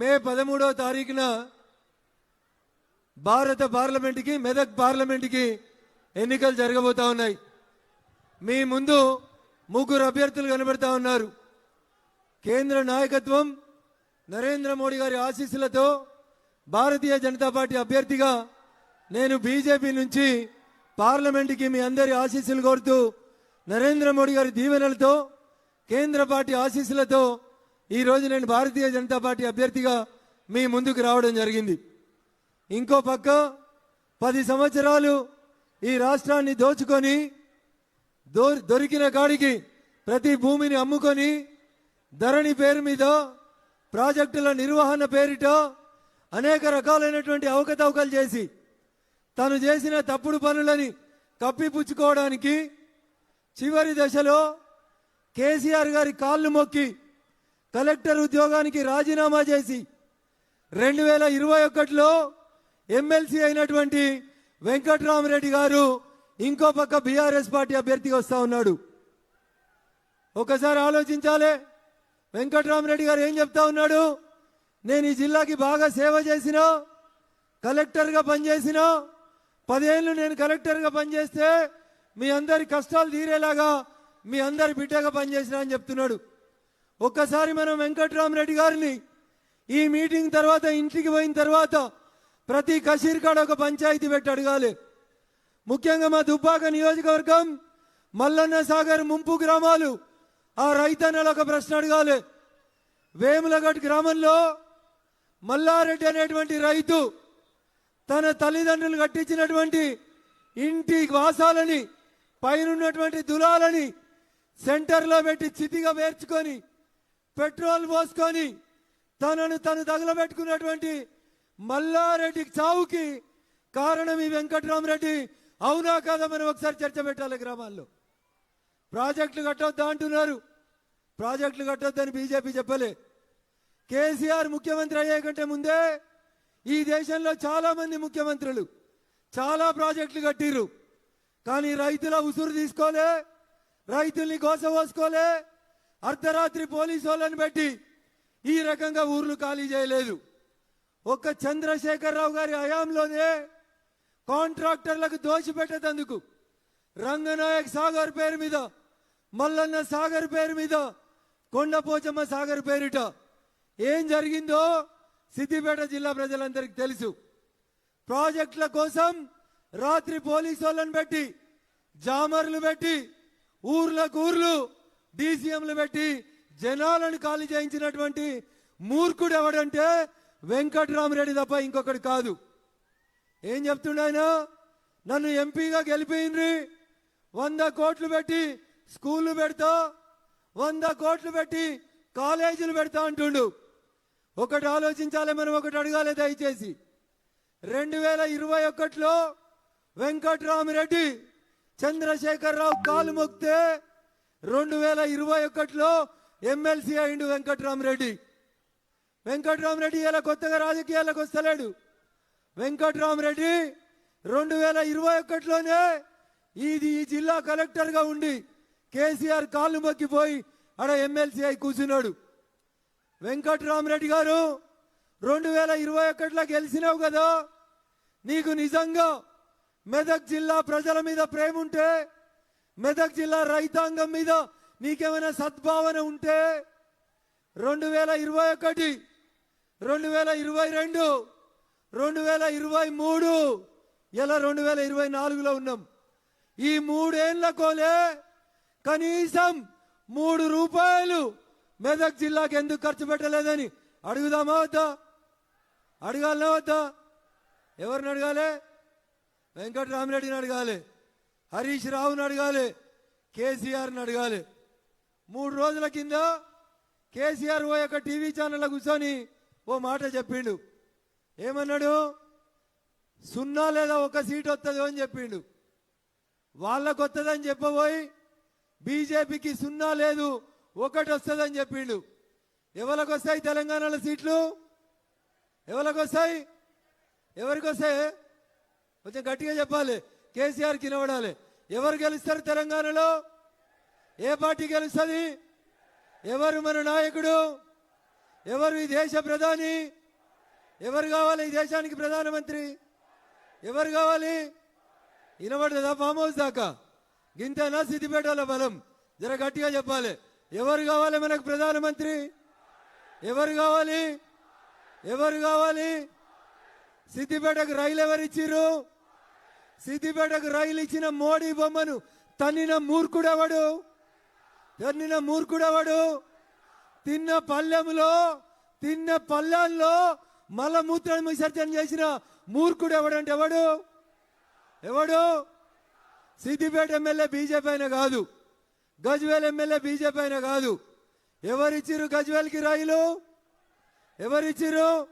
మే పదమూడవ తారీఖున భారత పార్లమెంటుకి మెదక్ పార్లమెంటుకి ఎన్నికలు జరగబోతా ఉన్నాయి. మీ ముందు ముగ్గురు అభ్యర్థులు కనబడతా ఉన్నారు. కేంద్ర నాయకత్వం నరేంద్ర మోడీ గారి ఆశీస్సులతో భారతీయ జనతా పార్టీ అభ్యర్థిగా నేను బీజేపీ నుంచి పార్లమెంటుకి మీ అందరి ఆశీస్సులు కోరుతూ నరేంద్ర మోడీ గారి దీవెనలతో కేంద్ర పార్టీ ఆశీస్సులతో ఈరోజు నేను భారతీయ జనతా పార్టీ అభ్యర్థిగా మీ ముందుకు రావడం జరిగింది. ఇంకో పక్క పది సంవత్సరాలు ఈ రాష్ట్రాన్ని దోచుకొని దో దొరికిన కాడికి ప్రతి భూమిని అమ్ముకొని ధరణి పేరు మీద ప్రాజెక్టుల నిర్వహణ పేరిట అనేక రకాలైనటువంటి అవకతవకలు చేసి తను చేసిన తప్పుడు పనులని కప్పిపుచ్చుకోవడానికి చివరి దశలో కేసీఆర్ గారి కాళ్ళు మొక్కి కలెక్టర్ ఉద్యోగానికి రాజీనామా చేసి రెండు వేల ఇరవై ఒకటిలో ఎమ్మెల్సీ అయినటువంటి వెంకట్రామరెడ్డి గారు ఇంకో పక్క బీఆర్ఎస్ పార్టీ అభ్యర్థిగా వస్తూ ఉన్నాడు. ఒకసారి ఆలోచించాలే. వెంకట్రామరెడ్డి గారు ఏం చెప్తా ఉన్నాడు? నేను ఈ జిల్లాకి బాగా సేవ చేసిన కలెక్టర్గా పనిచేసిన పదేళ్ళు నేను కలెక్టర్గా పనిచేస్తే మీ అందరి కష్టాలు తీరేలాగా మీ అందరి బిడ్డగా పనిచేసిన అని చెప్తున్నాడు. ఒక్కసారి మనం వెంకట్రామరెడ్డి గారిని ఈ మీటింగ్ తర్వాత ఇంటికి పోయిన తర్వాత ప్రతి కషీర్ కాడ ఒక పంచాయతీ పెట్టి అడగాలి. ముఖ్యంగా మా దుబ్బాక నియోజకవర్గం మల్లన్న సాగర్ ముంపు గ్రామాలు ఆ రైతన్నలు ఒక ప్రశ్న అడగాలి. వేములగట్ గ్రామంలో మల్లారెడ్డి అనేటువంటి రైతు తన తల్లిదండ్రులు కట్టించినటువంటి ఇంటి వాసాలని పైనున్నటువంటి దులాలని సెంటర్లో పెట్టి చితిగా పేర్చుకొని పెట్రోల్ పోసుకొని తనను తను తగలబెట్టుకున్నటువంటి మల్లారెడ్డి చావుకి కారణం ఈ వెంకటరామరెడ్డి. అవునా కాదా మనం ఒకసారి చర్చ పెట్టాలి గ్రామాల్లో? ప్రాజెక్టులు కట్టొద్దా అంటున్నారు. ప్రాజెక్టులు కట్టొద్దని బీజేపీ చెప్పలే. కేసీఆర్ ముఖ్యమంత్రి అయ్యే కంటే ముందే ఈ దేశంలో చాలా మంది ముఖ్యమంత్రులు చాలా ప్రాజెక్టులు కట్టిర్రు. కానీ రైతుల ఉసురు తీసుకోలే రైతుల్ని గోసపోసుకోలే అర్ధరాత్రి పోలీసు వాళ్ళని పెట్టి ఈ రకంగా ఊర్లు ఖాళీ చేయలేదు. ఒక్క చంద్రశేఖరరావు గారి హయాంలోనే కాంట్రాక్టర్లకు దోషిపెట్టేందుకు రంగనాయక్ సాగర్ పేరు మీద మల్లన్న సాగర్ పేరు మీద కొండపోచమ్మ సాగర్ పేరిట ఏం జరిగిందో సిద్దిపేట జిల్లా ప్రజలందరికీ తెలుసు. ప్రాజెక్టుల కోసం రాత్రి పోలీసు వాళ్ళని పెట్టి జామర్లు పెట్టి ఊర్లకు ఊర్లు డీసీఎంలు పెట్టి జనాలను ఖాళీ చేయించినటువంటి మూర్ఖుడు ఎవడంటే వెంకట్రామరెడ్డి తప్ప ఇంకొకటి కాదు. ఏం చెప్తుండైనా నన్ను ఎంపీగా గెలిపోయింది వంద కోట్లు పెట్టి స్కూళ్ళు పెడతా వంద కోట్లు పెట్టి కాలేజీలు పెడతా అంటుండు. ఒకటి ఆలోచించాలి మనం ఒకటి అడగాలి దయచేసి. రెండు వేల ఇరవై ఒకటిలో వెంకట్రామిరెడ్డి చంద్రశేఖరరావు కాలు మొక్తే రెండు వేల ఇరవై ఒకటిలో ఎమ్మెల్సీ అయిండు వెంకట్రామరెడ్డి. వెంకట్రామరెడ్డి ఇలా కొత్తగా రాజకీయాలకు వస్తలేడు. వెంకట్రామరెడ్డి రెండు వేల ఇరవై ఒకటిలోనే ఇది ఈ జిల్లా కలెక్టర్గా ఉండి కేసీఆర్ కాళ్ళు మొక్కిపోయి ఆడ ఎమ్మెల్సీ అయి కూర్చున్నాడు. వెంకట్రామరెడ్డి గారు రెండు వేల ఇరవై ఒకటిలో గెలిచినావు కదా నీకు నిజంగా మెదక్ జిల్లా ప్రజల మీద ప్రేమ ఉంటే మెదక్ జిల్లా రైతాంగం మీద నీకేమైనా సద్భావన ఉంటే రెండు వేల ఇరవై ఒకటి రెండు వేల ఇరవై రెండు రెండు వేల ఇరవై మూడు ఇలా రెండు వేల ఇరవై నాలుగులో ఉన్నాం. ఈ మూడేళ్ళ కోలే కనీసం మూడు రూపాయలు మెదక్ జిల్లాకి ఎందుకు ఖర్చు పెట్టలేదని అడుగుదామా వద్దా? అడగాలనా వద్దా? ఎవరిని అడగాలి? వెంకటరామరెడ్డిని అడగాలి. హరీష్ రావుని అడగాలి కేసీఆర్ని అడగాలి. మూడు రోజుల కింద కేసీఆర్ ఓ యొక్క టీవీ ఛానల్లో కూర్చొని ఓ మాట చెప్పిండు. ఏమన్నాడు? సున్నా లేదా ఒక సీట్ వస్తుందో అని చెప్పిండు. వాళ్ళకు వస్తుందని చెప్పబోయి బీజేపీకి సున్నా లేదు ఒకటి వస్తుందని చెప్పిండు. ఎవరికి వస్తాయి తెలంగాణలో సీట్లు? ఎవరికి వస్తాయి? ఎవరికి వస్తాయి? కొంచెం గట్టిగా చెప్పాలి. కేసీఆర్ కినబడాలి ఎవరు గెలుస్తారు తెలంగాణలో? ఏ పార్టీ గెలుస్తుంది? ఎవరు మన నాయకుడు? ఎవరు ఈ దేశ ప్రధాని? ఎవరు కావాలి ఈ దేశానికి ప్రధానమంత్రి? ఎవరు కావాలి? వినబడదా ఫామ్ హౌస్ దాకా? గింతనా సిద్దిపేటలో బలం. జర గట్టిగా చెప్పాలి. ఎవరు కావాలి మనకు ప్రధానమంత్రి? ఎవరు కావాలి? ఎవరు కావాలి? సిద్దిపేటకు రైలు ఎవరు ఇచ్చిర్రు? సిద్దిపేటకు రైలు ఇచ్చిన మోడీ బొమ్మను తన్నిన మూర్ఖుడెవడు? తన్నిన మూర్ఖుడెవడు? తిన్న పల్లెములో తిన్న పల్లెల్లో మలమూత్ర విసర్జన చేసిన మూర్ఖుడు ఎవడంటే ఎవడు? ఎవడు? సిద్దిపేట ఎమ్మెల్యే బీజేపీ అయినా కాదు. గజ్వేల్ ఎమ్మెల్యే బీజేపీ అయినా కాదు. ఎవరిచ్చిర్రు గజ్వేల్కి రైలు? ఎవరిచ్చిరు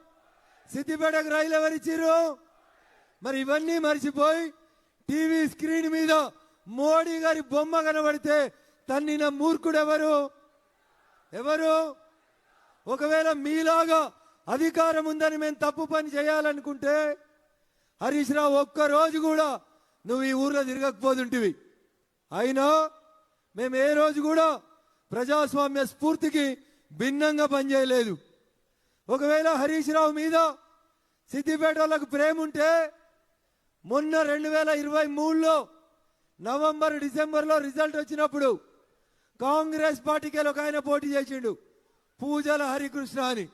సిద్దిపేటకు రైలు ఎవరిచ్చిర్రు? మరి ఇవన్నీ మర్చిపోయి టీవీ స్క్రీన్ మీద మోడీ గారి బొమ్మ కనబడితే తన్నిన మూర్ఖుడు ఎవరు? ఎవరు ఒకవేళ మీలాగా అధికారం ఉందని మేము తప్పు పని చేయాలనుకుంటే హరీష్ రావు ఒక్క రోజు కూడా నువ్వు ఈ ఊర్లో తిరగకపోతుంటివి అయినా మేము ఏ రోజు కూడా ప్రజాస్వామ్య స్ఫూర్తికి భిన్నంగా పనిచేయలేదు. ఒకవేళ హరీష్ రావు మీద సిద్దిపేట వాళ్ళకు ప్రేమ ఉంటే మొన్న రెండు వేల ఇరవై మూడులో నవంబర్ డిసెంబర్లో రిజల్ట్ వచ్చినప్పుడు కాంగ్రెస్ పార్టీకి ఒక ఆయన పోటీ చేసిండు. పూజల హరికృష్ణ అని.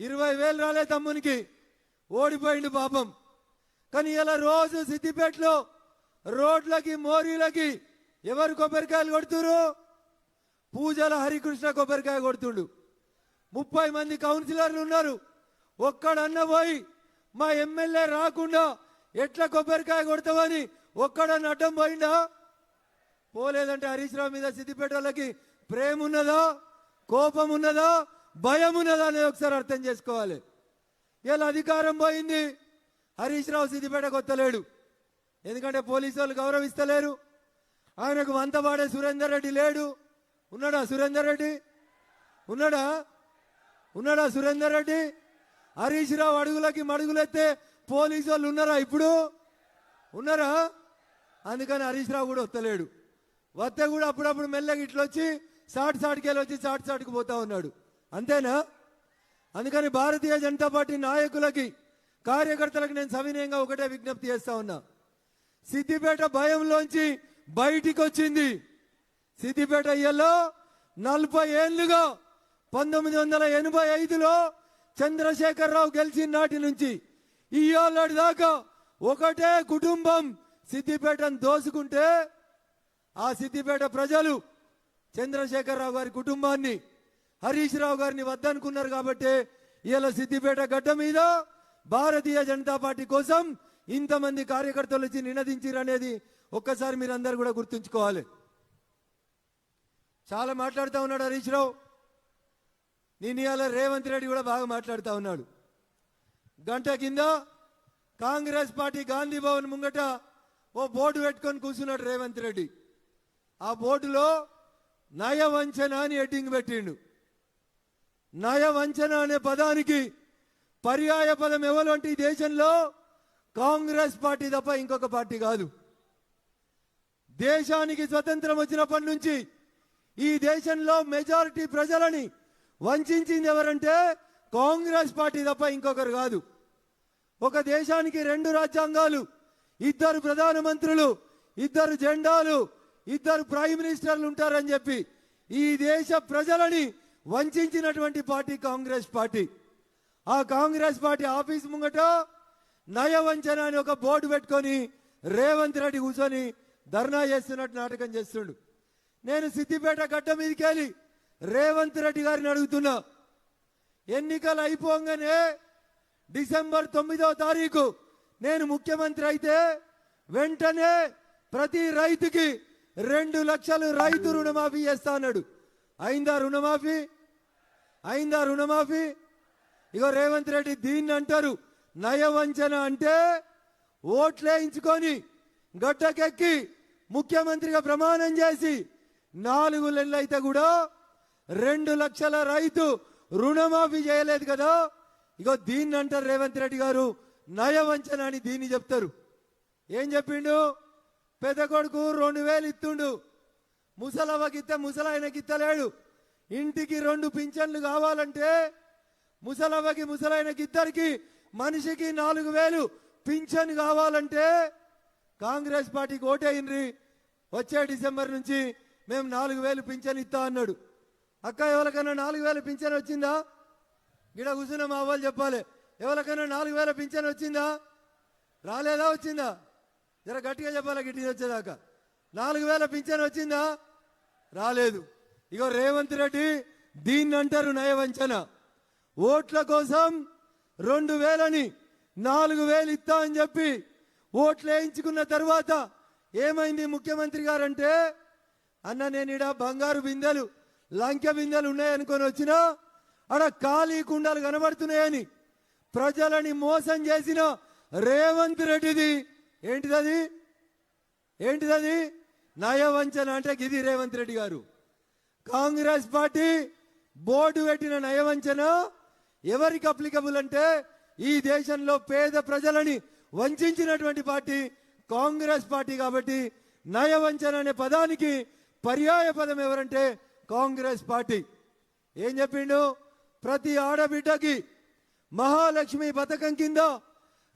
ఇరవై వేలు రాలే తమ్మునికి. ఓడిపోయిండు పాపం. కానీ ఇలా రోజు సిద్దిపేటలో రోడ్లకి మోరీలకి ఎవరు కొబ్బరికాయలు కొడుతురు పూజల హరికృష్ణ కొబ్బరికాయ కొడుతుండు. ముప్పై మంది కౌన్సిలర్లు ఉన్నారు. ఒక్కడన్న పోయి మా ఎమ్మెల్యే రాకుండా ఎట్లా కొబ్బరికాయ కొడతావని ఒక్కడని అడ్డం పోయిందా? పోలేదంటే హరీష్ రావు మీద సిద్ధిపేటలకి ప్రేమ ఉన్నదా కోపం ఉన్నదా భయం ఉన్నదా అనేది ఒకసారి అర్థం చేసుకోవాలి. ఇలా అధికారం పోయింది. హరీష్ రావు సిద్దిపేట కొత్తలేడు ఎందుకంటే పోలీసు వాళ్ళు గౌరవిస్తలేరు. ఆయనకు వంతపాడే సురేందర్ రెడ్డి లేడు. ఉన్నాడా సురేందర్ రెడ్డి? ఉన్నాడా? ఉన్నాడా సురేందర్ రెడ్డి? హరీష్ రావు అడుగులకి మడుగులెత్తే పోలీసు వాళ్ళు ఉన్నారా ఇప్పుడు? ఉన్నారా? అందుకని హరీష్ రావు కూడా వస్తలేడు. వస్తే కూడా అప్పుడప్పుడు మెల్లగా ఇట్లా వచ్చి సాటి సాటికెళ్ళి వచ్చి సాటి సాటికి పోతా ఉన్నాడు. అంతేనా? అందుకని భారతీయ జనతా పార్టీ నాయకులకి కార్యకర్తలకు నేను సవినయంగా ఒకటే విజ్ఞప్తి చేస్తా ఉన్నా. సిద్దిపేట భయంలోంచి బయటికి వచ్చింది సిద్దిపేట ఇయ్యలో నలభై ఏళ్ళుగా పంతొమ్మిది వందల ఎనభై ఐదులో చంద్రశేఖరరావు గెలిచిన నాటి నుంచి. ఇయ్యాలటి దాకా ఒకటే కుటుంబం సిద్దిపేటను దోసుకుంటే ఆ సిద్దిపేట ప్రజలు చంద్రశేఖరరావు గారి కుటుంబాన్ని హరీష్ రావు గారిని వద్దనుకున్నారు కాబట్టి ఇవాళ సిద్దిపేట గడ్డ మీద భారతీయ జనతా పార్టీ కోసం ఇంతమంది కార్యకర్తలు వచ్చి నినదించారు అనేది ఒక్కసారి మీరు అందరు కూడా గుర్తుంచుకోవాలి. చాలా మాట్లాడుతూ ఉన్నాడు హరీష్ రావు. నేను ఇవాళ రేవంత్ రెడ్డి కూడా బాగా మాట్లాడుతూ ఉన్నాడు. గంట కింద కాంగ్రెస్ పార్టీ గాంధీ భవన్ ముంగట ఓ బోర్డు పెట్టుకొని కూర్చున్నాడు రేవంత్ రెడ్డి. ఆ బోర్డులో నయవంచన అని ఎడ్డింగ్ పెట్టిండు. నయవంచన అనే పదానికి పర్యాయ పదం ఎవరు ఈ దేశంలో కాంగ్రెస్ పార్టీ తప్ప ఇంకొక పార్టీ కాదు. దేశానికి స్వతంత్రం వచ్చినప్పటి నుంచి ఈ దేశంలో మెజారిటీ ప్రజలని వంచింది ఎవరంటే కాంగ్రెస్ పార్టీ తప్ప ఇంకొకరు కాదు. ఒక దేశానికి రెండు రాజ్యాంగాలు ఇద్దరు ప్రధానమంత్రులు ఇద్దరు జెండాలు ఇద్దరు ప్రైమ్ మినిస్టర్లు ఉంటారని చెప్పి ఈ దేశ ప్రజలని వంచినటువంటి పార్టీ కాంగ్రెస్ పార్టీ. ఆ కాంగ్రెస్ పార్టీ ఆఫీస్ ముంగట నయవంచన అని ఒక బోర్డు పెట్టుకొని రేవంత్ రెడ్డి కూర్చొని ధర్నా చేస్తున్నట్టు నాటకం చేస్తుండు. నేను సిద్దిపేట గడ్డ మీదకి వెళ్ళి రేవంత్ రెడ్డి గారిని అడుగుతున్నా ఎన్నికలు అయిపోగానే డిసెంబర్ తొమ్మిదవ తారీఖు నేను ముఖ్యమంత్రి అయితే వెంటనే ప్రతి రైతుకి రెండు లక్షలు రైతు రుణమాఫీ చేస్తా అన్నాడు. అయిందా రుణమాఫీ? అయిందా రుణమాఫీ? ఇగో రేవంత్ రెడ్డి దీన్ని అంటారు నయవంచన అంటే ఓట్లేయించుకొని గడ్డకెక్కి ముఖ్యమంత్రిగా ప్రమాణం చేసి నాలుగు నెలలు అయితే కూడా రెండు లక్షల రైతు రుణమాఫీ చేయలేదు కదా. ఇగో దీన్ని అంటారు రేవంత్ రెడ్డి గారు. నయవంచన అని దీన్ని చెప్తారు. ఏం చెప్పిండు? పెద్ద కొడుకు రెండు వేలు ఇత్తుండు. ముసలవ్వకిత్తే ముసలాయనకి ఇత్తలేడు ఇంటికి రెండు పింఛన్లు కావాలంటే ముసలవ్వకి ముసలైనకి ఇద్దరికి మనిషికి నాలుగు వేలు పింఛన్ కావాలంటే కాంగ్రెస్ పార్టీకి ఓటేయండ్రి వచ్చే డిసెంబర్ నుంచి మేము నాలుగు వేలు పింఛన్ ఇస్తా అన్నాడు. అక్క ఎవరికైనా నాలుగు వేల పింఛన్ వచ్చిందా? గిడ కూర్చున్న మా వాళ్ళు చెప్పాలి. ఎవరికైనా నాలుగు వేల పింఛన్ వచ్చిందా? రాలేదా వచ్చిందా? జర గట్టిగా చెప్పాలి గిట్టి వచ్చేదాకా. నాలుగు వేల పింఛన్ వచ్చిందా? రాలేదు. ఇగో రేవంత్ రెడ్డి దీన్ని అంటారు నయవంచన. ఓట్ల కోసం రెండు వేలని నాలుగు వేలు ఇస్తా అని చెప్పి ఓట్లు వేయించుకున్న తర్వాత ఏమైంది ముఖ్యమంత్రి గారంటే అన్న నేను ఇడ బంగారు బిందెలు లంకె బిందెలు ఉన్నాయనుకొని వచ్చినా ఆడ ఖాళీ కుండలు కనబడుతున్నాయని ప్రజలని మోసం చేసిన రేవంత్ రెడ్డిది. ఏంటిదది? ఏంటిదది? నయవంచన అంటే గిది రేవంత్ రెడ్డి గారు. కాంగ్రెస్ పార్టీ బోర్డు పెట్టిన నయవంచన ఎవరికి అప్లికబుల్ అంటే ఈ దేశంలో పేద ప్రజలని వంచినటువంటి పార్టీ కాంగ్రెస్ పార్టీ కాబట్టి నయవంచన అనే పదానికి పర్యాయ పదం ఎవరంటే కాంగ్రెస్ పార్టీ ఏం చెప్పిండు? ప్రతి ఆడబిడ్డకి మహాలక్ష్మి పథకం కింద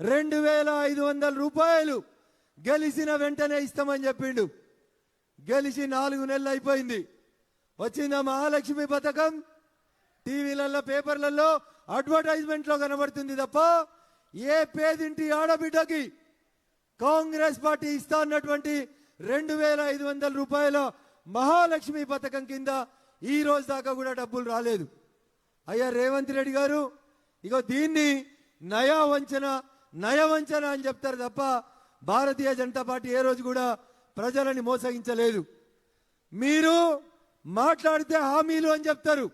రెండు వేల ఐదు వందల రూపాయలు గెలిచిన వెంటనే ఇస్తామని చెప్పిండు. గెలిచి నాలుగు నెలలు అయిపోయింది. వచ్చిందా మహాలక్ష్మి పథకం టీవీలలో పేపర్లలో అడ్వర్టైజ్మెంట్లో కనబడుతుంది తప్ప ఏ పేదింటి ఆడబిడ్డకి కాంగ్రెస్ పార్టీ ఇస్తా అన్నటువంటి రెండు వేల ఐదు వందల రూపాయల మహాలక్ష్మి పథకం కింద ఈ రోజు దాకా కూడా డబ్బులు రాలేదు. అయ్యా రేవంత్ రెడ్డి గారు ఇగో దీన్ని నయా వంచన నయ వంచన అని చెప్తారు తప్ప భారతీయ జనతా పార్టీ ఏ రోజు కూడా ప్రజలని మోసగించలేదు. మీరు మాట్లాడితే హామీలు అని చెప్తారు.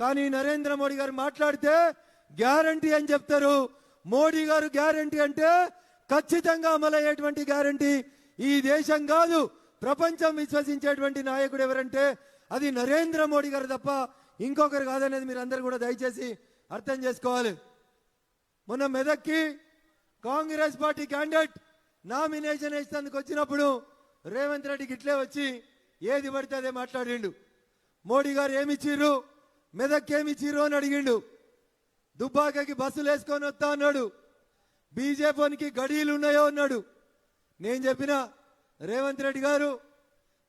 కానీ నరేంద్ర మోడీ గారు మాట్లాడితే గ్యారంటీ అని చెప్తారు. మోడీ గారు గ్యారంటీ అంటే ఖచ్చితంగా అమలయ్యేటువంటి గ్యారంటీ ఈ దేశం కాదు. ప్రపంచం విశ్వసించేటువంటి నాయకుడు ఎవరంటే అది నరేంద్ర మోడీ గారు తప్ప ఇంకొకరు కాదనేది మీరు అందరు కూడా దయచేసి అర్థం చేసుకోవాలి. మొన్న మెదక్కి కాంగ్రెస్ పార్టీ క్యాండిడేట్ నామినేషన్ వేసినందుకు వచ్చినప్పుడు రేవంత్ రెడ్డికి ఇట్లే వచ్చి ఏది పడితే అదే మాట్లాడిండు. మోడీ గారు ఏమిచ్చిర్రు? మెదక్ ఏమిచ్చిర్రు అని అడిగిండు. దుబ్బాకకి బస్సులు వేసుకొని వస్తా అన్నాడు. బీజేపీకి గడీలు ఉన్నాయో అన్నాడు. నేను చెప్పిన రేవంత్ రెడ్డి గారు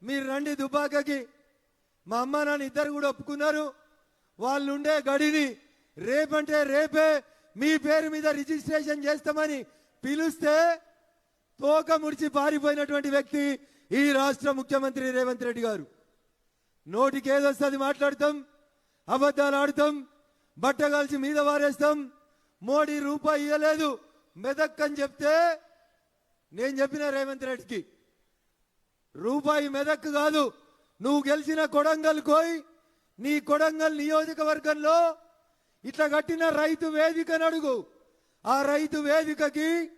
మీరు రండి దుబాకకి. మా అమ్మ నాన్న ఇద్దరు కూడా ఒప్పుకున్నారు. వాళ్ళు ఉండే గడిని రేపంటే రేపే మీ పేరు మీద రిజిస్ట్రేషన్ చేస్తామని పిలిస్తే తోక ముడిచి పారిపోయినటువంటి వ్యక్తి ఈ రాష్ట్ర ముఖ్యమంత్రి రేవంత్ రెడ్డి గారు. నోటికి ఏదొస్తుంది మాట్లాడతాం అబద్ధాలు ఆడతాం బట్ట కలిసి మీద వారేస్తాం. మోడీ రూపాయి ఇవ్వలేదు మెదక్కని చెప్తే నేను చెప్పిన రేవంత్ రెడ్డికి. రూపాయి మెదక్ కాదు. నువ్వు గెలిచిన కొడంగల్ కోయ్. నీ కొడంగల్ నియోజకవర్గంలో ఇట్లా కట్టిన రైతు వేదికను అడుగు. ఆ రైతు వేదికకి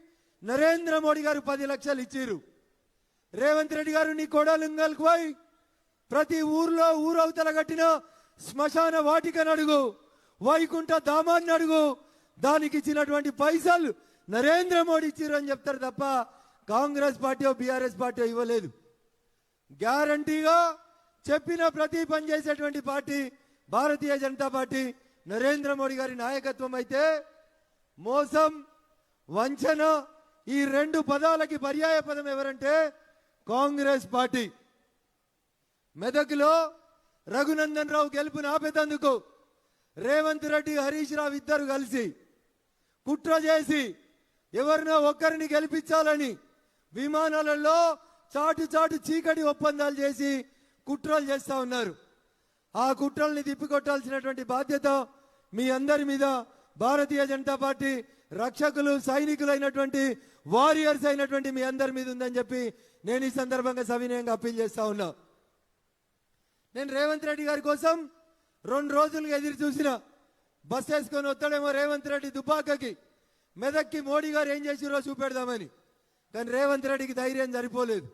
నరేంద్ర మోడీ గారు పది లక్షలు ఇచ్చిరు రేవంత్ రెడ్డి గారు నీ కొడలింగల్కి పోయి ప్రతి ఊర్లో ఊరవతల కట్టిన శ్మశాన వాటికను అడుగు. వైకుంఠ ధామాన్ని అడుగు. దానికి ఇచ్చినటువంటి పైసలు నరేంద్ర మోడీ ఇచ్చిరు అని చెప్తారు తప్ప కాంగ్రెస్ పార్టీ బీఆర్ఎస్ పార్టీ ఇవ్వలేదు. గ్యారంటీగా చెప్పిన ప్రతి పని చేసేటువంటి పార్టీ భారతీయ జనతా పార్టీ నరేంద్ర మోడీ గారి నాయకత్వం అయితే మోసం వంచన ఈ రెండు పదాలకి పర్యాయ పదం ఎవరంటే కాంగ్రెస్ పార్టీ. మెదక్లో రఘునందన్ రావు గెలుపుని ఆపేతందుకు రేవంత్ రెడ్డి హరీష్ రావు ఇద్దరు కలిసి కుట్ర చేసి ఎవరినో ఒక్కరిని గెలిపించాలని విమానాలలో చాటు చాటు చీకటి ఒప్పందాలు చేసి కుట్రలు చేస్తా ఉన్నారు. ఆ కుట్రల్ని తిప్పికొట్టాల్సినటువంటి బాధ్యత మీ అందరి మీద భారతీయ జనతా పార్టీ రక్షకులు సైనికులైనటువంటి వారియర్స్ అయినటువంటి మీ అందరి మీద ఉందని చెప్పి నేను ఈ సందర్భంగా సవినయంగా అప్పీల్ చేస్తా ఉన్నా. నేను రేవంత్ రెడ్డి గారి కోసం రెండు రోజులుగా ఎదురు చూసిన బస్ వేసుకొని వస్తాడేమో రేవంత్ రెడ్డి దుబ్బాకకి మెదక్కి మోడీ గారు ఏం చేసిరో చూపెడదామని. కానీ రేవంత్ రెడ్డికి ధైర్యం సరిపోలేదు.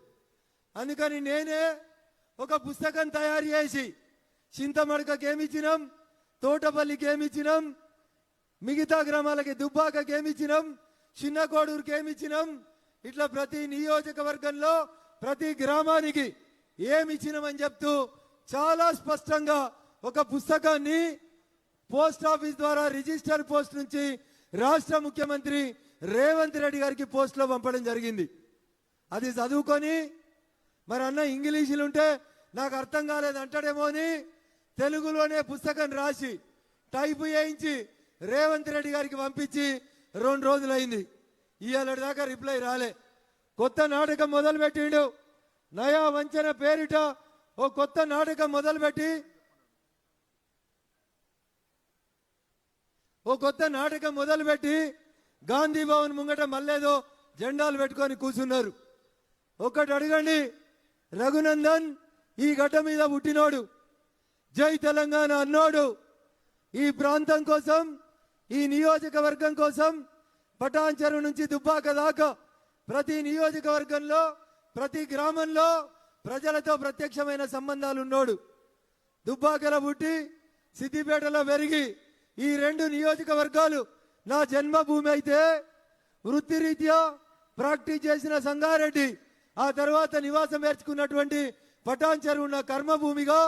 అందుకని నేనే ఒక పుస్తకం తయారు చేసి చింతమడకకి ఏమిచ్చినాం తోటపల్లికి ఏమిచ్చినాం మిగతా గ్రామాలకి దుబ్బాకకి ఏమిచ్చినాం చిన్న కోడూరుకి ఏమిచ్చినాం ఇట్లా ప్రతి నియోజకవర్గంలో ప్రతి గ్రామానికి ఏమిచ్చినామని చెప్తూ చాలా స్పష్టంగా ఒక పుస్తకాన్ని పోస్ట్ ఆఫీస్ ద్వారా రిజిస్టర్ పోస్ట్ నుంచి రాష్ట్ర ముఖ్యమంత్రి రేవంత్ రెడ్డి గారికి పోస్ట్లో పంపడం జరిగింది. అది చదువుకొని మరి అన్న ఇంగ్లీషులు ఉంటే నాకు అర్థం కాలేదు అంటాడేమో అని తెలుగులోనే పుస్తకం రాసి టైపు చేయించి రేవంత్ రెడ్డి గారికి పంపించి రెండు రోజులైంది. ఇవాళ దాకా రిప్లై రాలే. కొత్త నాటకం మొదలుపెట్టిండు. నయా వంచన పేరిట ఓ కొత్త నాటకం మొదలుపెట్టి ఓ కొత్త నాటకం మొదలుపెట్టి గాంధీ భవన్ ముంగట మళ్ళేదో జెండాలు పెట్టుకొని కూర్చున్నారు. ఒక్కటి అడగండి రఘునందన్ ఈ గడ్డ మీద పుట్టినోడు జై తెలంగాణ అన్నోడు. ఈ ప్రాంతం కోసం ఈ నియోజకవర్గం కోసం పటాన్ చెరువు నుంచి దుబ్బాక దాకా ప్రతి నియోజకవర్గంలో ప్రతి గ్రామంలో ప్రజలతో ప్రత్యక్షమైన సంబంధాలు ఉన్నాడు దుబ్బాకల పుట్టి సిద్దిపేటలో పెరిగి ఈ రెండు నియోజకవర్గాలు నా జన్మభూమి అయితే వృత్తిరీత్యా ప్రాక్టీస్ చేసిన సంగారెడ్డి ఆ తర్వాత నివాసం ఏర్చుకున్నటువంటి పటాన్ చెరువు నా కర్మభూమిగా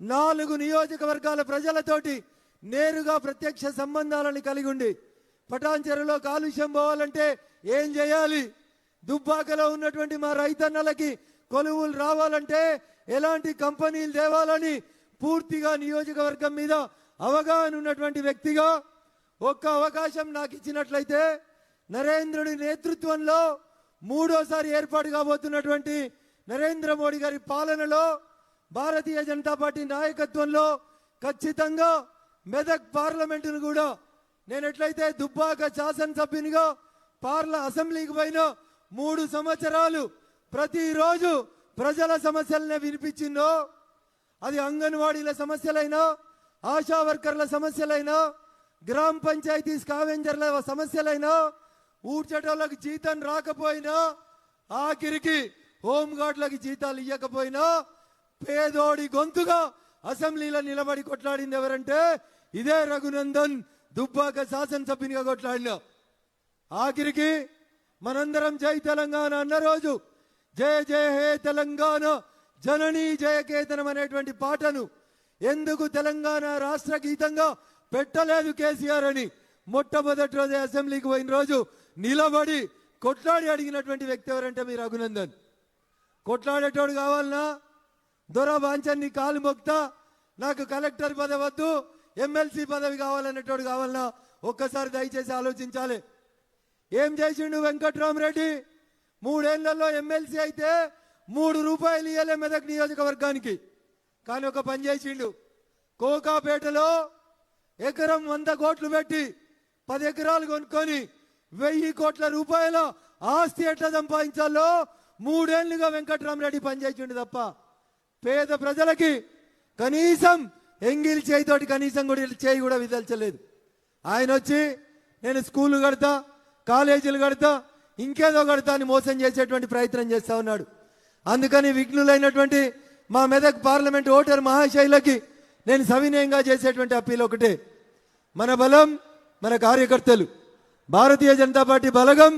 నాలుగు నియోజకవర్గాల ప్రజలతోటి నేరుగా ప్రత్యక్ష సంబంధాలను కలిగి ఉండి పటాన్ చెరువులో కాలుష్యం పోవాలంటే ఏం చేయాలి? దుబ్బాకలో ఉన్నటువంటి మా రైతన్నలకి కొలువులు రావాలంటే ఎలాంటి కంపెనీలు తేవాలని పూర్తిగా నియోజకవర్గం మీద అవగాహన ఉన్నటువంటి వ్యక్తిగా ఒక్క అవకాశం నాకు ఇచ్చినట్లయితే నరేంద్రుడి నేతృత్వంలో మూడోసారి ఏర్పాటు కాబోతున్నటువంటి నరేంద్ర మోడీ గారి పాలనలో భారతీయ జనతా పార్టీ నాయకత్వంలో ఖచ్చితంగా మెదక్ పార్లమెంటును కూడా నేను ఎట్లయితే దుబ్బాక శాసనసభ్యునిగా పార్ల అసెంబ్లీకి పోయిన మూడు సంవత్సరాలు ప్రతిరోజు ప్రజల సమస్యలనే వినిపించిందో అది అంగన్వాడీల సమస్యలైనా ఆశా వర్కర్ల సమస్యలైనా గ్రామ పంచాయతీ స్కావెంజర్ల సమస్యలైనా ఊడ్చేటోళ్ళకి జీతం రాకపోయినా ఆఖరికి హోంగార్డులకి జీతాలు ఇవ్వకపోయినా పేదోడి గొంతుగా అసెంబ్లీలో నిలబడి కొట్లాడింది ఎవరంటే ఇదే రఘునందన్ దుబ్బాక శాసనసభ్యునిగా కొట్లాడినా. ఆఖరికి మనందరం జై తెలంగాణ అన్న రోజు జయ జయ హే తెలంగాణ జననీ జయకేతనం అనేటువంటి పాటను ఎందుకు తెలంగాణ రాష్ట్ర గీతంగా పెట్టలేదు కేసీఆర్ అని మొట్టమొదటి రోజు అసెంబ్లీకి పోయిన రోజు నిలబడి కొట్లాడి అడిగినటువంటి వ్యక్తి ఎవరంటే మీరు రఘునందన్. కొట్లాడేటోడు కావాలనా? దొర బాంచన్ని కాలు మొక్తా నాకు కలెక్టర్ పదవి వద్దు ఎమ్మెల్సీ పదవి కావాలనేటోడు కావాలనా? ఒక్కసారి దయచేసి ఆలోచించాలి. ఏం చేసిండు వెంకట్రామరెడ్డి? మూడేళ్ళలో ఎమ్మెల్సీ అయితే మూడు రూపాయలు ఇయ్యలే మెదక్ నియోజకవర్గానికి. కానీ ఒక పని చేసిండు. కోకాపేటలో ఎకరం వంద కోట్లు పెట్టి పది ఎకరాలు కొనుక్కొని వెయ్యి కోట్ల రూపాయల ఆస్తి ఎట్లా సంపాదించాలో మూడేళ్ళుగా వెంకటరామరెడ్డి పనిచేసిండు తప్ప పేద ప్రజలకి కనీసం ఎంగిల్ చేయితోటి కనీసం కూడా చేయి కూడా విదల్చలేదు. ఆయన వచ్చి నేను స్కూల్ కడతా కాలేజీలు కడతా ఇంకేదో కడతా అని మోసం చేసేటువంటి ప్రయత్నం చేస్తా ఉన్నాడు. అందుకని విఘ్నులైనటువంటి మా మెదక్ పార్లమెంట్ ఓటర్ మహాశైలకి నేను సవినయంగా చేసేటువంటి అప్పీల్ ఒకటే. మన బలం మన కార్యకర్తలు. భారతీయ జనతా పార్టీ బలగం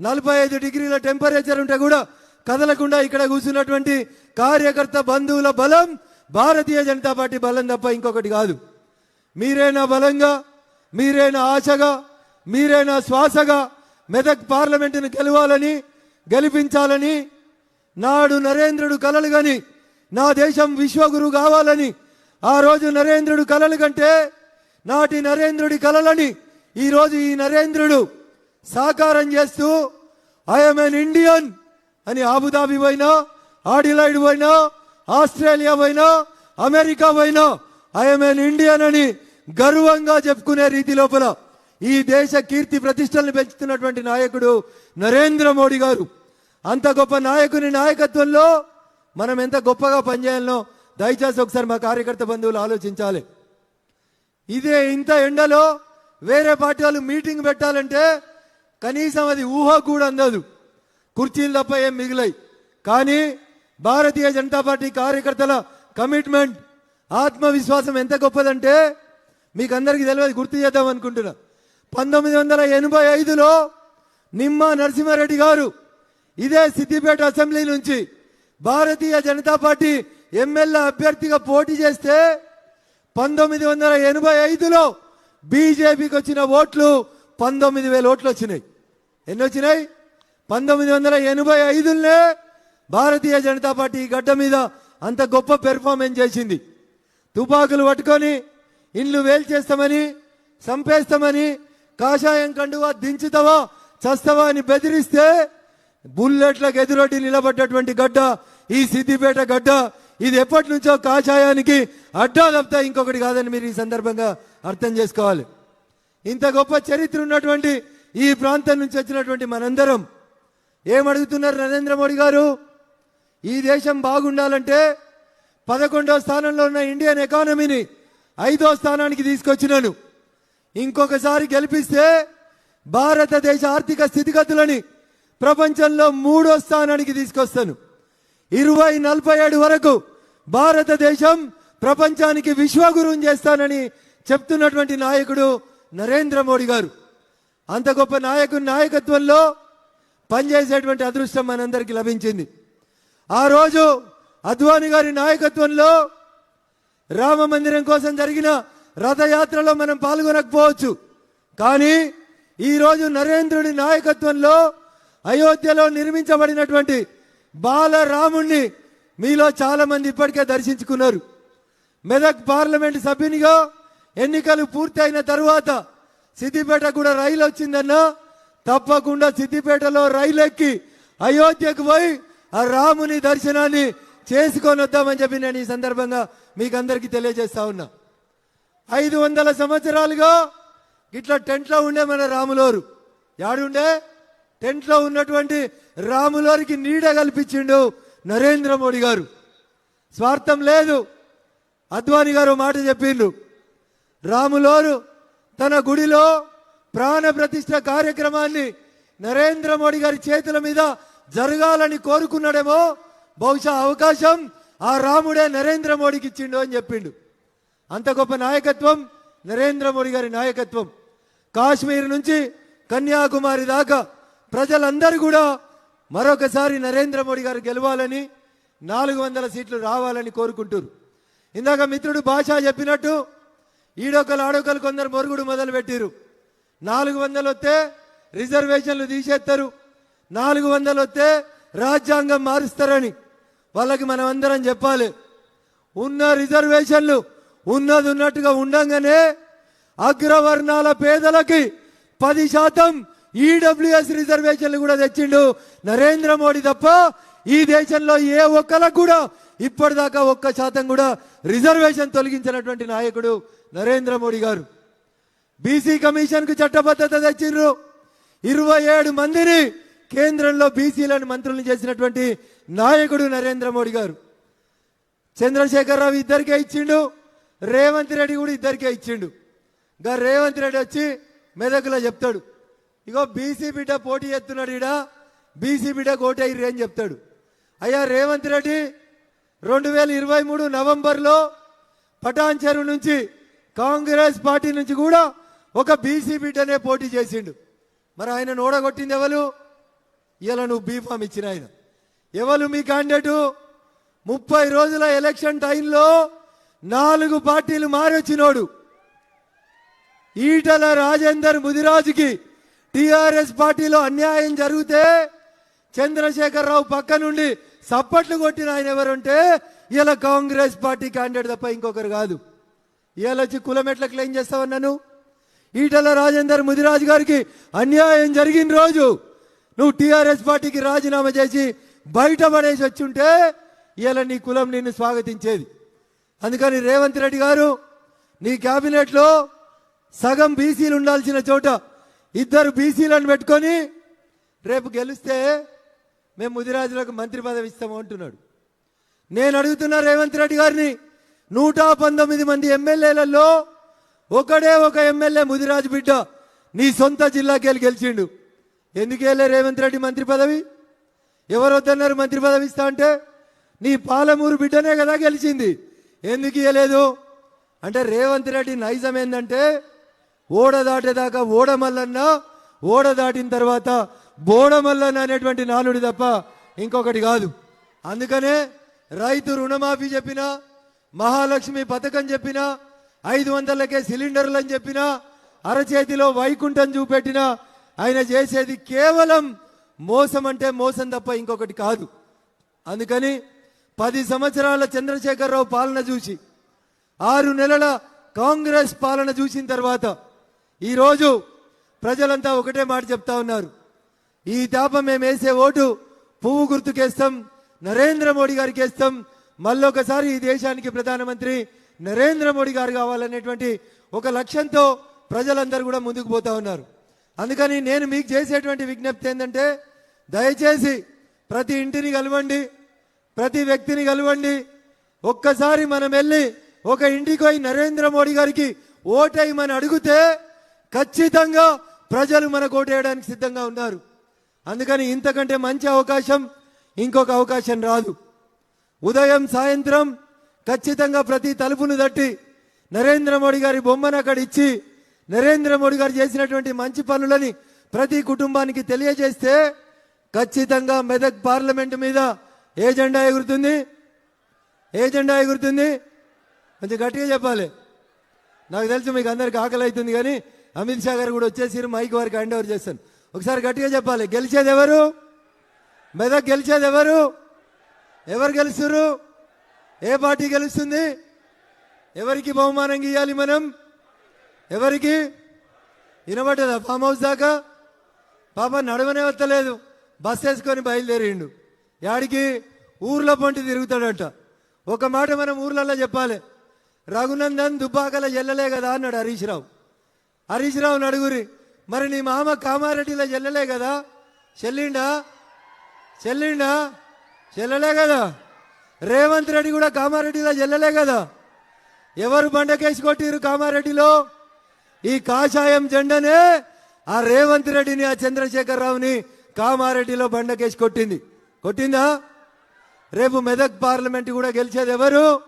నలభై ఐదు డిగ్రీల టెంపరేచర్ ఉంటే కూడా కదలకుండా ఇక్కడ కూర్చున్నటువంటి కార్యకర్త బంధువుల బలం భారతీయ జనతా పార్టీ బలం తప్ప ఇంకొకటి కాదు. మీరేనా బలంగా మీరేనా ఆశగా మీరేనా శ్వాసగా మెదక్ పార్లమెంటును గెలవాలని గెలిపించాలని నాడు నరేంద్రుడు కలలు గని నా దేశం విశ్వగురు కావాలని ఆ రోజు నరేంద్రుడు కలలు కంటే నాటి నరేంద్రుడి కలలని ఈరోజు ఈ నరేంద్రుడు సాకారం చేస్తూ ఐఎమ్ ఎన్ ఇండియన్ అని ఆబుదాబి పోయినా ఆడిలైడ్ పోయినా ఆస్ట్రేలియా పోయినా అమెరికా పోయినా ఐఎమ్ ఎన్ ఇండియన్ అని గర్వంగా చెప్పుకునే రీతి లోపల ఈ దేశ కీర్తి ప్రతిష్టలను పెంచుతున్నటువంటి నాయకుడు నరేంద్ర మోడీ గారు. అంత గొప్ప నాయకుని నాయకత్వంలో మనం ఎంత గొప్పగా పనిచేయాలనో దయచేసి ఒకసారి మా కార్యకర్త బంధువులు ఆలోచించాలి. ఇదే ఇంత ఎండలో వేరే పార్టీ వాళ్ళు మీటింగ్ పెట్టాలంటే కనీసం అది ఊహ కూడా అందదు. కుర్చీలు తప్ప ఏం మిగిలాయి. కానీ భారతీయ జనతా పార్టీ కార్యకర్తల కమిట్మెంట్ ఆత్మవిశ్వాసం ఎంత గొప్పదంటే మీకు అందరికీ తెలియదు గుర్తు చేద్దాం అనుకుంటున్నా. పంతొమ్మిది వందల ఎనభై ఐదులో నిమ్మ నరసింహారెడ్డి గారు ఇదే సిద్దిపేట అసెంబ్లీ నుంచి భారతీయ జనతా పార్టీ ఎమ్మెల్యే అభ్యర్థిగా పోటీ చేస్తే పంతొమ్మిది వందల ఎనభై ఐదులో బీజేపీకి వచ్చిన ఓట్లు పంతొమ్మిది వేల ఓట్లు వచ్చినాయి ఎన్ని వచ్చినాయి పంతొమ్మిది వందల ఎనభై ఐదులోనే భారతీయ జనతా పార్టీ ఈ గడ్డ మీద అంత గొప్ప పెర్ఫార్మెన్స్ చేసింది. తుపాకులు పట్టుకొని ఇండ్లు వేల్చేస్తామని చంపేస్తామని కాషాయం కండువా దించుతావా చస్తావా అని బెదిరిస్తే బుల్లెట్లకు ఎదురొడ్డి నిలబడ్డటువంటి గడ్డ ఈ సిద్దిపేట గడ్డ ఇది ఎప్పటి నుంచో కాషాయానికి అడ్డా తప్పితే ఇంకొకటి కాదని మీరు ఈ సందర్భంగా అర్థం చేసుకోవాలి. ఇంత గొప్ప చరిత్ర ఉన్నటువంటి ఈ ప్రాంతం నుంచి వచ్చినటువంటి మనందరం ఏమడుగుతున్నారు నరేంద్ర మోడీ గారు? ఈ దేశం బాగుండాలంటే పదకొండో స్థానంలో ఉన్న ఇండియన్ ఎకానమీని ఐదో స్థానానికి తీసుకొచ్చినాను. ఇంకొకసారి గెలిపిస్తే భారతదేశ ఆర్థిక స్థితిగతులని ప్రపంచంలో మూడో స్థానానికి తీసుకొస్తాను. ఇరవై నలభై ఏడు వరకు భారతదేశం ప్రపంచానికి విశ్వగురువుని చేస్తానని చెప్తున్నటువంటి నాయకుడు నరేంద్ర మోడీ గారు. అంత గొప్ప నాయకుడి నాయకత్వంలో పనిచేసేటువంటి అదృష్టం మనందరికీ లభించింది. ఆ రోజు అద్వాని గారి నాయకత్వంలో రామ మందిరం కోసం జరిగిన రథయాత్రలో మనం పాల్గొనకపోవచ్చు. కానీ ఈ రోజు నరేంద్రుడి నాయకత్వంలో అయోధ్యలో నిర్మించబడినటువంటి బాలరాముణ్ణి మీలో చాలామంది ఇప్పటికే దర్శించుకున్నారు. మెదక్ పార్లమెంట్ సభ్యునిగా ఎన్నికలు పూర్తయిన తర్వాత సిద్దిపేట కూడా రైలు వచ్చిందన్నా తప్పకుండా సిద్దిపేటలో రైలు ఎక్కి అయోధ్యకు పోయి ఆ రాముని దర్శనాన్ని చేసుకొని వద్దామని చెప్పి నేను ఈ సందర్భంగా మీకు అందరికీ తెలియజేస్తా ఉన్నా. ఐదు వందల సంవత్సరాలుగా ఇట్లా టెంట్లో ఉండే మన రాములోరు. యాడుండే? టెంట్లో ఉన్నటువంటి రాములోరికి నీడ కల్పించిండు. నరేంద్ర మోడీ గారు. స్వార్థం లేదు. అద్వానీ గారు మాట చెప్పిండు. రాములోరు తన గుడిలో ప్రాణ ప్రతిష్ఠ కార్యక్రమాన్ని నరేంద్ర మోడీ గారి చేతుల మీద జరగాలని కోరుకున్నాడేమో. బహుశా అవకాశం ఆ రాముడే నరేంద్ర మోడీకి ఇచ్చిండు అని చెప్పిండు. అంత గొప్ప నాయకత్వం నరేంద్ర మోడీ గారి నాయకత్వం. కాశ్మీర్ నుంచి కన్యాకుమారి దాకా ప్రజలందరూ కూడా మరొకసారి నరేంద్ర మోడీ గారు గెలవాలని నాలుగు వందల సీట్లు రావాలని కోరుకుంటారు ఇందాక మిత్రుడు భాష చెప్పినట్టు ఈడొకలు ఆడొకలు కొందరు మొరుగుడు మొదలు పెట్టిరు నాలుగు వందలు వస్తే రిజర్వేషన్లు తీసేస్తారు. నాలుగు వందలు వస్తే రాజ్యాంగం మారుస్తారని వాళ్ళకి మనం అందరం చెప్పాలి. ఉన్న రిజర్వేషన్లు ఉన్నది ఉన్నట్టుగా ఉండంగానే అగ్రవర్ణాల పేదలకి పది శాతం ఈడబ్ల్యూఎస్ రిజర్వేషన్లు కూడా తెచ్చిండు నరేంద్ర మోడీ తప్ప ఈ దేశంలో ఏ ఒక్కలకు కూడా ఇప్పటిదాకా ఒక్క శాతం కూడా రిజర్వేషన్ తొలగించినటువంటి నాయకుడు నరేంద్ర మోడీ గారు. బీసీ కమిషన్కు చట్టబద్ధత తెచ్చిండ్రు. ఇరవై ఏడు మందిని కేంద్రంలో బీసీలను మంత్రులను చేసినటువంటి నాయకుడు నరేంద్ర మోడీ గారు. చంద్రశేఖరరావు ఇద్దరికే ఇచ్చిండు. రేవంత్ రెడ్డి కూడా ఇద్దరికే ఇచ్చిండు. గా రేవంత్ రెడ్డి వచ్చి మెదకులో చెప్తాడు. ఇగో బీసీ బిడ్డ పోటీ చేస్తున్నాడు ఈడ బీసీ బిడ్డ కోటయ్యి అని చెప్తాడు. అయ్యా రేవంత్ రెడ్డి రెండు వేల ఇరవై మూడు నవంబర్లో పటాన్ చెరువు నుంచి కాంగ్రెస్ పార్టీ నుంచి కూడా ఒక బీసీ బిడ్డనే పోటీ చేసిండు. మరి ఆయన నోడగొట్టింది ఎవరు? ఇలా నువ్వు బీఫామ్ ఇచ్చిన ఆయన. ఎవరు మీ క్యాండిడేటు ముప్పై రోజుల ఎలక్షన్ టైంలో నాలుగు పార్టీలు మారొచ్చినోడు. ఈటల రాజేందర్ ముదిరాజుకి టిఆర్ఎస్ పార్టీలో అన్యాయం జరిగితే చంద్రశేఖరరావు పక్క నుండి సప్పట్లు కొట్టిన ఆయన ఎవరుంటే ఇలా కాంగ్రెస్ పార్టీ క్యాండిడేట్ తప్ప ఇంకొకరు కాదు. ఇలా వచ్చి కులం ఎట్లా క్లెయిమ్ చేస్తావన్నాను ఈటల రాజేందర్ ముదిరాజు గారికి అన్యాయం జరిగిన రోజు నువ్వు టీఆర్ఎస్ పార్టీకి రాజీనామా చేసి బయటపడేసి వచ్చుంటే ఇలా నీ కులం నిన్ను స్వాగతించేది. అందుకని రేవంత్ రెడ్డి గారు నీ క్యాబినెట్లో సగం బీసీలు ఉండాల్సిన చోట ఇద్దరు బీసీలను పెట్టుకొని రేపు గెలిస్తే మేము ముదిరాజులకు మంత్రి పదవి ఇస్తాము అంటున్నాడు. నేను అడుగుతున్నా రేవంత్ రెడ్డి గారిని నూట పంతొమ్మిది మంది ఎమ్మెల్యేలలో ఒకడే ఒక ఎమ్మెల్యే ముదిరాజు బిడ్డ నీ సొంత జిల్లాకి వెళ్ళి గెలిచిండు. ఎందుకెళ్ళే రేవంత్ రెడ్డి మంత్రి పదవి? ఎవరు వద్దన్నారు మంత్రి పదవి ఇస్తా అంటే? నీ పాలమూరు బిడ్డనే కదా గెలిచింది. ఎందుకు ఇవ్వలేదు అంటే రేవంత్ రెడ్డి నైజం ఏంటంటే ఓడ దాటేదాకా ఓడమల్లన్న ఓడ దాటిన తర్వాత బోడమల్లన్న అనేటువంటి నానుడి తప్ప ఇంకొకటి కాదు. అందుకనే రైతు రుణమాఫీ చెప్పినా మహాలక్ష్మి పథకం చెప్పినా ఐదు వందలకే సిలిండర్లు అని చెప్పినా అరచేతిలో వైకుంఠం చూపెట్టినా ఆయన చేసేది కేవలం మోసం అంటే మోసం తప్ప ఇంకొకటి కాదు. అందుకని పది సంవత్సరాల చంద్రశేఖరరావు పాలన చూసి ఆరు నెలల కాంగ్రెస్ పాలన చూసిన తర్వాత ఈరోజు ప్రజలంతా ఒకటే మాట చెప్తా ఉన్నారు. ఈ తాప మేము వేసే ఓటు పువ్వు గుర్తుకేస్తాం నరేంద్ర మోడీ గారికి వేస్తాం మళ్ళొకసారి ఈ దేశానికి ప్రధానమంత్రి నరేంద్ర మోడీ గారు కావాలనేటువంటి ఒక లక్ష్యంతో ప్రజలందరూ కూడా ముందుకు పోతా ఉన్నారు. అందుకని నేను మీకు చేసేటువంటి విజ్ఞప్తి ఏంటంటే దయచేసి ప్రతి ఇంటిని కలవండి ప్రతి వ్యక్తిని కలవండి. ఒక్కసారి మనం వెళ్ళి ఒక ఇంటికి పోయి నరేంద్ర మోడీ గారికి ఓటేయమని అడిగితే ఖచ్చితంగా ప్రజలు మనకు ఓటేయడానికి సిద్ధంగా ఉన్నారు. అందుకని ఇంతకంటే మంచి అవకాశం ఇంకొక అవకాశం రాదు. ఉదయం సాయంత్రం ఖచ్చితంగా ప్రతి తలుపును తట్టి నరేంద్ర మోడీ గారి బొమ్మను అక్కడ ఇచ్చి నరేంద్ర మోడీ గారు చేసినటువంటి మంచి పనులని ప్రతి కుటుంబానికి తెలియజేస్తే ఖచ్చితంగా మెదక్ పార్లమెంట్ మీద ఏ జెండా ఎగురుతుంది? ఏ జెండా ఎగురుతుంది? కొంచెం గట్టిగా చెప్పాలి. నాకు తెలుసు మీకు అందరికి ఆకలి అవుతుంది కానీ అమిత్ షా గారు కూడా వచ్చేసి మైక్ వారికి హ్యాండ్ ఓవర్ చేస్తాను. ఒకసారి గట్టిగా చెప్పాలి గెలిచేది ఎవరు? మెదక్ గెలిచేది ఎవరు? ఎవరు గెలుస్తారు ఏ పార్టీ గెలుస్తుంది? ఎవరికి బహుమానం ఇవ్వాలి మనం? ఎవరికి? వినబడ్డదా? ఫామ్ హౌస్ దాకా? పాప నడవనే వస్తలేదు. బస్ వేసుకొని బయలుదేరిండు. యాడికి? ఊర్లో పొంటి తిరుగుతాడంట. ఒక మాట మనం ఊర్లలో చెప్పాలి. రఘునందన్ దుబ్బాకల ఎల్లలే కదా అన్నాడు హరీష్ రావు. హరీష్ రావు నడుగురి. మరి నీ మామ కామారెడ్డిలో చెల్లలే కదా? చెల్లిండా? చెల్లిండా? చెల్లలే కదా? రేవంత్ రెడ్డి కూడా కామారెడ్డిలో చెల్లలే కదా? ఎవరు బండకేసి కొట్టిరు కామారెడ్డిలో? ఈ కాషాయం జెండనే ఆ రేవంత్ రెడ్డిని ఆ చంద్రశేఖర్ రావుని కామారెడ్డిలో బండకేసి కొట్టింది. కొట్టిందా? రేపు మెదక్ పార్లమెంట్ కూడా గెలిచేది ఎవరు?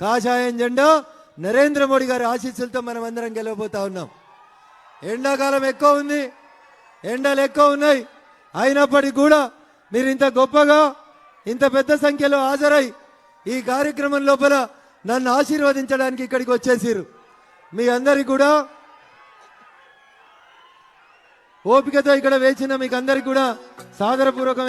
కాషాయం జెండా నరేంద్ర మోడీ గారి ఆశీస్సులతో మనం అందరం గెలవబోతా ఉన్నాం. ఎండాకాలం ఎక్కువ ఉంది. ఎండలు ఎక్కువ ఉన్నాయి. అయినప్పటికీ కూడా మీరు ఇంత గొప్పగా ఇంత పెద్ద సంఖ్యలో హాజరై ఈ కార్యక్రమం లోపల నన్ను ఆశీర్వదించడానికి ఇక్కడికి వచ్చేసారు మీ అందరికి కూడా ఓపికతో ఇక్కడ వేచిన మీకు అందరికి కూడా సాదరపూర్వకమైన